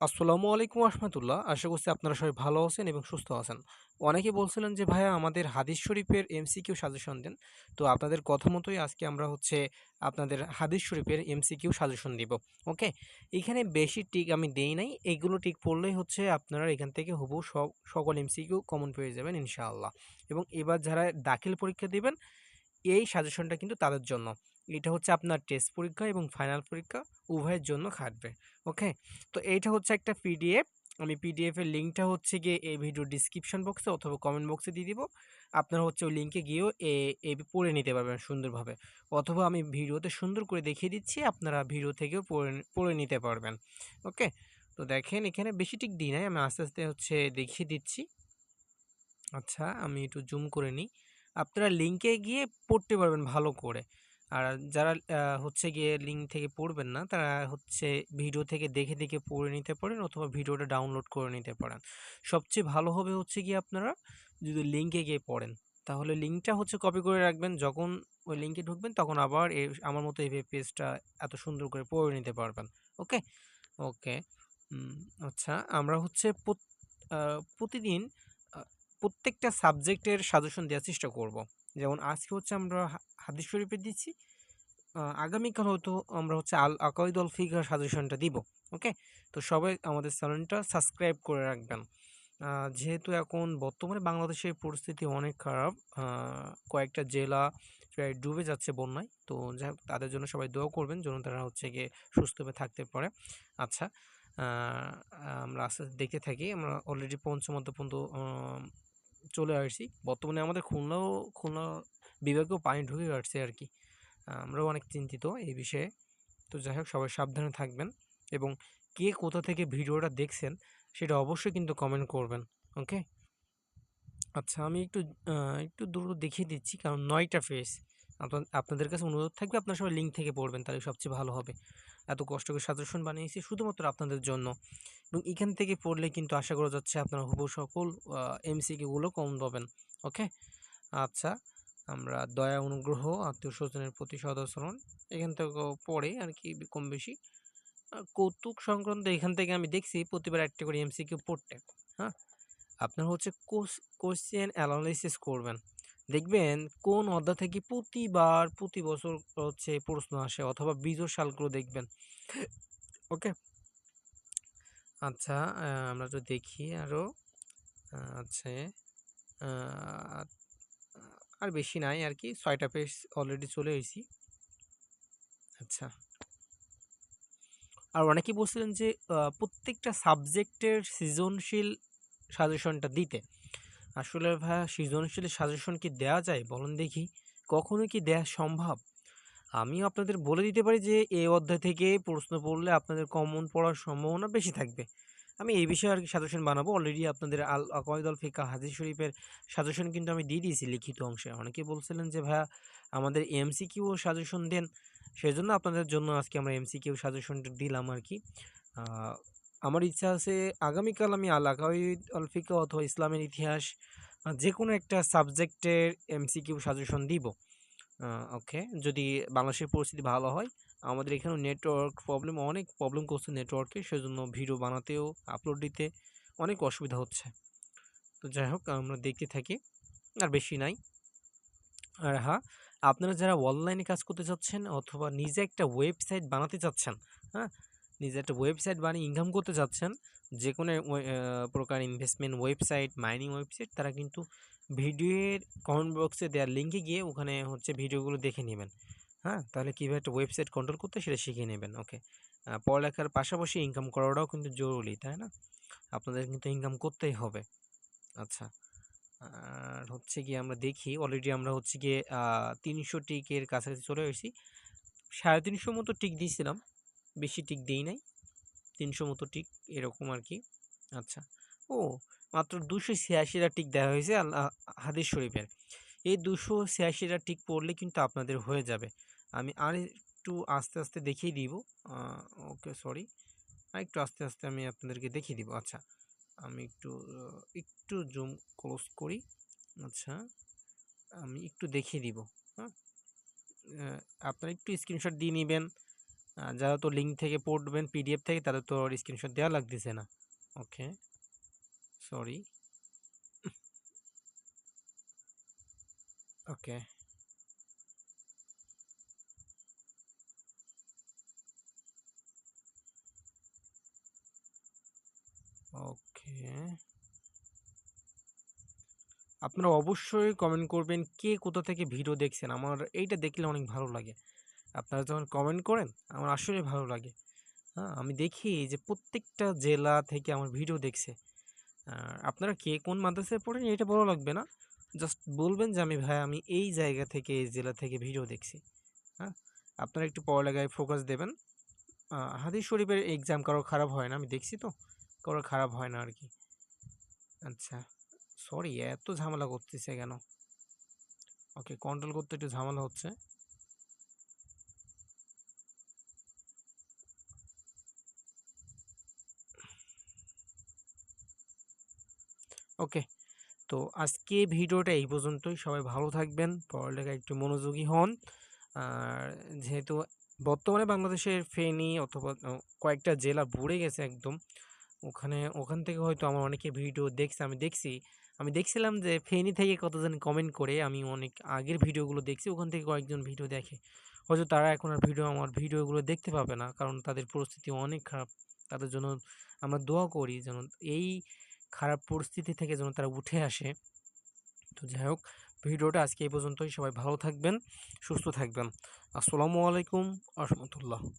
আসসালামু আলাইকুম রহমতুল্লাহ আশা করছি আপনারা সবাই ভালো আছেন এবং সুস্থ আছেন। অনেকে বলছিলেন যে, ভাইয়া, আমাদের হাদিস শরীফের এমসিকিউ সাজেশন দেন। তো আপনাদের কথা মতোই আজকে আমরা হচ্ছে আপনাদের হাদিস শরীফের এমসিকিউ সাজেশন দিব, ওকে? এখানে বেশি টিক আমি দেই নাই। এইগুলো টিক পড়লেই হচ্ছে আপনারা এখান থেকে হবু সব সকল এমসিকিউ কমন পেয়ে যাবেন, ইনশাআল্লাহ। এবং এবার যারা দাখিল পরীক্ষা দিবেন, এই সাজেশনটা কিন্তু তাদের জন্য। এটা হচ্ছে আপনার টেস্ট পরীক্ষা এবং ফাইনাল পরীক্ষা উভয়ের জন্য খাটবে ওকে তো এইটা হচ্ছে একটা পিডিএফ আমি পিডিএফ এর লিঙ্কটা হচ্ছে গিয়ে এই ভিডিও ডিসক্রিপশন বক্সে অথবা কমেন্ট বক্সে দিয়ে দিব। আপনারা হচ্ছে ওই লিঙ্কে গিয়েও এ এ পড়ে নিতে পারবেন সুন্দরভাবে, অথবা আমি ভিডিওতে সুন্দর করে দেখিয়ে দিচ্ছি, আপনারা ভিডিও থেকেও পড়ে পড়ে নিতে পারবেন ওকে তো দেখেন এখানে বেশি ঠিক দিই নাই, আমি আস্তে আস্তে হচ্ছে দেখিয়ে দিচ্ছি। আচ্ছা আমি একটু জুম করে নিই। আপনারা লিঙ্কে গিয়ে পড়তে পারবেন ভালো করে। আর যারা হচ্ছে গিয়ে লিঙ্ক থেকে পড়বেন না, তারা হচ্ছে ভিডিও থেকে দেখে দেখে পড়ে নিতে পারেন অথবা ভিডিওটা ডাউনলোড করে নিতে পারেন। সবচেয়ে ভালো হবে হচ্ছে গিয়ে আপনারা যদি লিঙ্কে গিয়ে পড়েন, তাহলে লিঙ্কটা হচ্ছে কপি করে রাখবেন, যখন ওই লিঙ্কে ঢুকবেন তখন আবার আমার মতো এই পেজটা এত সুন্দর করে পড়ে নিতে পারবেন ওকে ওকে আচ্ছা আমরা হচ্ছে প্রতিদিন প্রত্যেকটা সাবজেক্টের সাজেশন দেওয়ার চেষ্টা করব। যেমন আজকে হচ্ছে আমরা হাদিস শরীফে দিচ্ছি আগামীকাল হয়তো আমরা হচ্ছে আল আকাইদুল ফিগার সাজেশনটা দিব ওকে তো সবাই আমাদের চ্যানেলটা সাবস্ক্রাইব করে রাখবেন। যেহেতু এখন বর্তমানে বাংলাদেশের পরিস্থিতি অনেক খারাপ কয়েকটা জেলা প্রায় ডুবে যাচ্ছে বন্যায়, তো যাই তাদের জন্য সবাই দোয়া করবেন যেন তারা হচ্ছে গিয়ে সুস্থভাবে থাকতে পারে। আচ্ছা আমরা আস্তে আস্তে দেখতে থাকি, আমরা অলরেডি পঞ্চম পর্যন্ত চলে আসছি। বর্তমানে আমাদের খুলনাও খুলনা বিভাগেও পানি ঢুকে আসছে আর কি। আমরাও অনেক চিন্তিত এই বিষয়ে। তো যাই হোক, সবাই সাবধানে থাকবেন এবং কে কোথা থেকে ভিডিওটা দেখছেন সেটা অবশ্যই কিন্তু কমেন্ট করবেন ওকে আচ্ছা আমি একটু একটু দ্রুত দেখিয়ে দিচ্ছি, কারণ নয়টা ফেস আপনাদের কাছে অনুরোধ থাকবে, আপনারা সবাই লিঙ্ক থেকে পড়বেন, তাহলে সবচেয়ে ভালো হবে। এত কষ্ট করে সাজেশন বানিয়েছি, শুধুমাত্র আপনাদের জন্য। এবং এখান থেকে পড়লে কিন্তু আশা করা যাচ্ছে আপনারা হুবু সকল এমসিকিউগুলো কম পাবেন ওকে আচ্ছা আমরা দয়া, অনুগ্রহ, আত্মীয় স্বজনের প্রতি সদাচরণ, এখান থেকে পড়ে আর কি কম বেশি। কৌতুক সংক্রান্ত এখান থেকে আমি দেখছি প্রতিবার একটা করে এমসিকিউ পড়তে। হ্যাঁ? আপনার হচ্ছে কোশ্চেন অ্যানালাইসিস করবেন। দেখবেন কোন অধ্যায় থেকে প্রতিবার, প্রতি বছর হচ্ছে প্রশ্ন আসে অথবা বিজয় সালগুলো দেখবেন। ওকে? আচ্ছা আমরা তো দেখি আরও আছে আর বেশি নাই আর কি ছয়টা পেজ অলরেডি চলে এসেছি আচ্ছা। আর অনেকেই বলছিলেন যে প্রত্যেকটা সাবজেক্টের সৃজনশীল সাজেশনটা দিতে। আসলে ভাইয়া, সৃজনশীল সাজেশন কি দেওয়া যায় বলুন দেখি, কখনো কি দেওয়া সম্ভব? আমিও আপনাদের বলে দিতে পারি যে এই অধ্যায় থেকে প্রশ্ন পড়লে আপনাদের কমন পড়ার সম্ভাবনা বেশি থাকবে। আমি এই বিষয়ে আর কি সাজেশন বানাবো। অলরেডি আপনাদের আল আল ফিকা হাজির শরীফের সাজেশন কিন্তু আমি দিয়ে দিয়েছি লিখিত অংশে। অনেকে বলছিলেন যে, ভাইয়া, আমাদের এমসিকিউ সাজেশন দেন। সেজন্য আপনাদের জন্য আজকে আমরা এমসিকিউ সাজেশনটা দিলাম আর কি আমার ইচ্ছা আছে আগামীকাল আমি আল আল ফিকা অথবা ইসলামের ইতিহাস যে কোনো একটা সাবজেক্টের এমসিকিউ সাজেশন দিব। ওকে যদি বাংলাদেশের পরিস্থিতি ভালো হয় আমাদের এখানে নেটওয়ার্ক প্রবলেম অনেক প্রবলেম করছে নেটওয়ার্কে সেজন্য ভিডিও বানাতেও আপলোড দিতে অনেক অসুবিধা হচ্ছে। তো যাই হোক, আমরা দেখতে থাকি। আর বেশি নাই। আর হ্যাঁ আপনারা যারা অনলাইনে কাজ করতে চাচ্ছেন অথবা নিজে একটা ওয়েবসাইট বানাতে চাচ্ছেন হ্যাঁ নিজে একটা ওয়েবসাইট বানিয়ে ইনকাম করতে চাচ্ছেন যে কোনো প্রকার ইনভেস্টমেন্ট ওয়েবসাইট মাইনিং ওয়েবসাইট তারা কিন্তু ভিডিওর কমেন্ট বক্সে দেওয়ার লিঙ্কে গিয়ে ওখানে হচ্ছে ভিডিওগুলো দেখে নেবেন। হ্যাঁ? তাহলে কীভাবে একটা ওয়েবসাইট কন্ট্রোল করতে সেটা শিখে নেবেন ওকে পড়ালেখার পাশাপাশি ইনকাম করাটাও কিন্তু জরুরি, তাই না? আপনাদের কিন্তু ইনকাম করতেই হবে। আচ্ছা আর হচ্ছে গিয়ে আমরা দেখি অলরেডি আমরা হচ্ছে গিয়ে তিনশো টিকের কাছাকাছি চলে এসেছি। সাড়ে তিনশো মতো টিক দিয়েছিলাম, বেশি টিক দিই নাই তিনশো মতো টিক এরকম আর কি। আচ্ছা ও, মাত্র দুশো ছিয়াশিটা টিক দেওয়া হয়েছে আল্লাহ হাদিস শরীফের। এই দুশো ছিয়াশিটা টিক পড়লে কিন্তু আপনাদের হয়ে যাবে আমি আর একটু আস্তে আস্তে দেখিয়ে দিব ওকে, সরি আর একটু আস্তে আস্তে আমি আপনাদেরকে দেখিয়ে দিব আচ্ছা আমি একটু একটু জুম ক্লোজ করি আচ্ছা আমি একটু দেখিয়ে দিব হ্যাঁ আপনারা একটু স্ক্রিনশট দিয়ে নেবেন যারা তো লিঙ্ক থেকে পড়বেন পিডিএফ থেকে, তাদের তো স্ক্রিনশট দেওয়া লাগতেছে না। ওকে। সরি। ওকে। ওকে। আপনারা অবশ্যই কমেন্ট করবেন কে কোথা থেকে ভিডিও দেখছেন। আমার এইটা দেখলে অনেক ভালো লাগে। আপনারা যখন কমেন্ট করেন আমার আসলেই ভালো লাগে। হ্যাঁ, আমি দেখি যে প্রত্যেকটা জেলা থেকে আমার ভিডিও দেখছে। আপনারা কে কোন মাদ্রাসায় পড়েন এটা বলা লাগবে না। জাস্ট বলবেন যে, আমি ভাই, আমি এই জায়গা থেকে, এই জেলা থেকে ভিডিও দেখছি। হ্যাঁ? আপনারা একটু পড়ালেখায় ফোকাস দেবেন। হাদিস শরীফের এক্সাম কারও খারাপ হয় না। আমি দেখছি তো। কারও খারাপ হয় না আর কি আচ্ছা। সরি এত ঝামেলা করতেছে কেন? ওকে কন্ট্রোল করতে একটু ঝামেলা হচ্ছে। ওকে। তো আজকে ভিডিওটা এই পর্যন্তই। সবাই ভালো থাকবেন। পড়ালেখায় একটু মনোযোগী হন। আর যেহেতু বর্তমানে বাংলাদেশের ফেনী অথবা কয়েকটা জেলা ভরে গেছে একদম। ওখানে, ওখান থেকে হয়তো আমার অনেকে ভিডিও দেখছে। আমি দেখছি। আমি দেখছিলাম যে ফেনী থেকে কতজন কমেন্ট করে, আমি অনেক আগের ভিডিওগুলো দেখছি। ওখান থেকে কয়েকজন ভিডিও দেখে। হয়তো তারা এখন আর ভিডিও, আমার ভিডিওগুলো দেখতে পাবে না। কারণ তাদের পরিস্থিতি অনেক খারাপ। তাদের জন্য আমরা দোয়া করি যেন এই খারাপ পরিস্থিতি থেকে যেন তারা উঠে আসে। তো যাই হোক ভিডিওটা আজকে এই পর্যন্তই। সবাই ভালো থাকবেন, সুস্থ থাকবেন। আসসালামু আলাইকুম ওয়া রাহমাতুল্লাহ।